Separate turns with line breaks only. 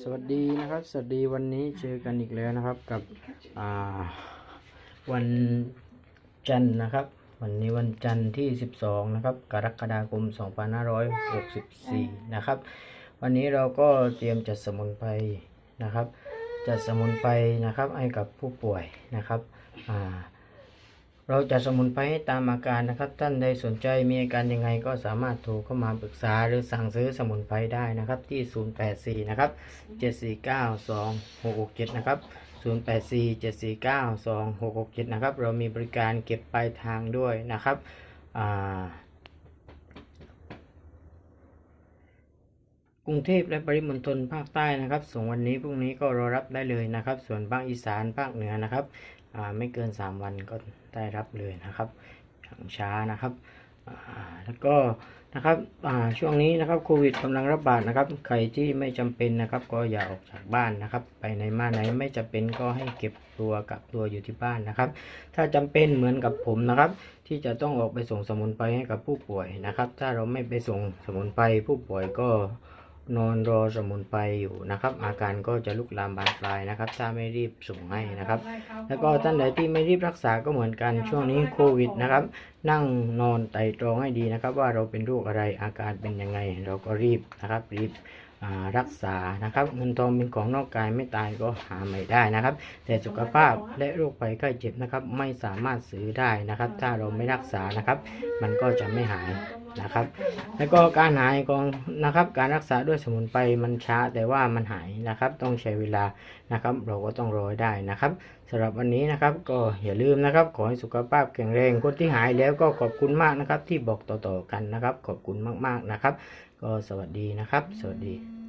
สวัสดีนะครับ สวัสดีวันนี้เจอกันอีกแล้วนะครับ กับวันจันทร์นะครับ วันนี้วันจันทร์ที่ 12 นะครับ กรกฎาคม 2564 นะครับ วันนี้เราก็เตรียมจัดสมุนไพรนะครับ จัดสมุนไพรนะครับให้กับผู้ป่วยนะครับอ่า เราจะสมุนไพรให้ตามอาการนะครับ ท่านใดสนใจมีอาการยังไงก็สามารถโทรเข้ามาปรึกษาหรือสั่งซื้อสมุนไพรได้นะครับ ที่ 084 นะครับ 7492667 นะครับ 084 7492667 นะครับ เรามีบริการเก็บปลายทางด้วยนะครับอ่า รุงเทพและปริมณฑลภาคใต้นะครับส่งวันนี้พรุ่งนี้ก็รอรับได้เลยนะครับ ส่วนภาคอีสานภาคเหนือนะครับไม่เกิน 3 วันก็ได้รับเลยนะครับอย่างช้านะครับแล้วก็นะครับช่วงนี้นะครับโควิดกำลังระบาดนะครับ ใครที่ไม่จำเป็นนะครับ ก็อย่าออกจากบ้านนะครับ ไปในมาไหนไม่จำเป็นก็ให้เก็บตัวกับตัวอยู่ที่บ้านนะครับ ถ้าจำเป็นเหมือนกับผมนะครับ ที่จะต้องออกไปส่งสมุนไพรให้กับผู้ป่วยนะครับ ถ้าเราไม่ไปส่งสมุนไพรผู้ป่วยก็ นอนรอสมุนไพรอยู่นะครับ อาการก็จะลุกลามบานปลายนะครับ ถ้าไม่รีบส่งให้นะครับ แล้วก็ท่านใดที่ไม่รีบรักษาก็เหมือนกันช่วงนี้โควิดนะครับ นั่งนอนไต่ตรองให้ดีนะครับ ว่าเราเป็นโรคอะไรอาการเป็นยังไง เราก็รีบนะครับรีบอ่ารักษานะครับเงินทองเป็นของนอกกายไม่ตายก็หาไม่ได้นะครับ แต่สุขภาพและโรคภัยไข้เจ็บนะครับ ไม่สามารถซื้อได้นะครับ ถ้าเราไม่รักษานะครับ มันก็จะไม่หาย นะครับ แล้วก็การหายของนะครับ การรักษาด้วยสมุนไพรมันช้าแต่ว่ามันหายนะครับ ต้องใช้เวลานะครับ เราก็ต้องรอได้นะครับสำหรับวันนี้นะครับ ก็อย่าลืมนะครับ ขอให้สุขภาพแข็งแรงคนที่หายแล้วก็ขอบคุณมากนะครับ ที่บอกต่อๆกันนะครับ ขอบคุณมากๆนะครับ ก็สวัสดีนะครับ สวัสดี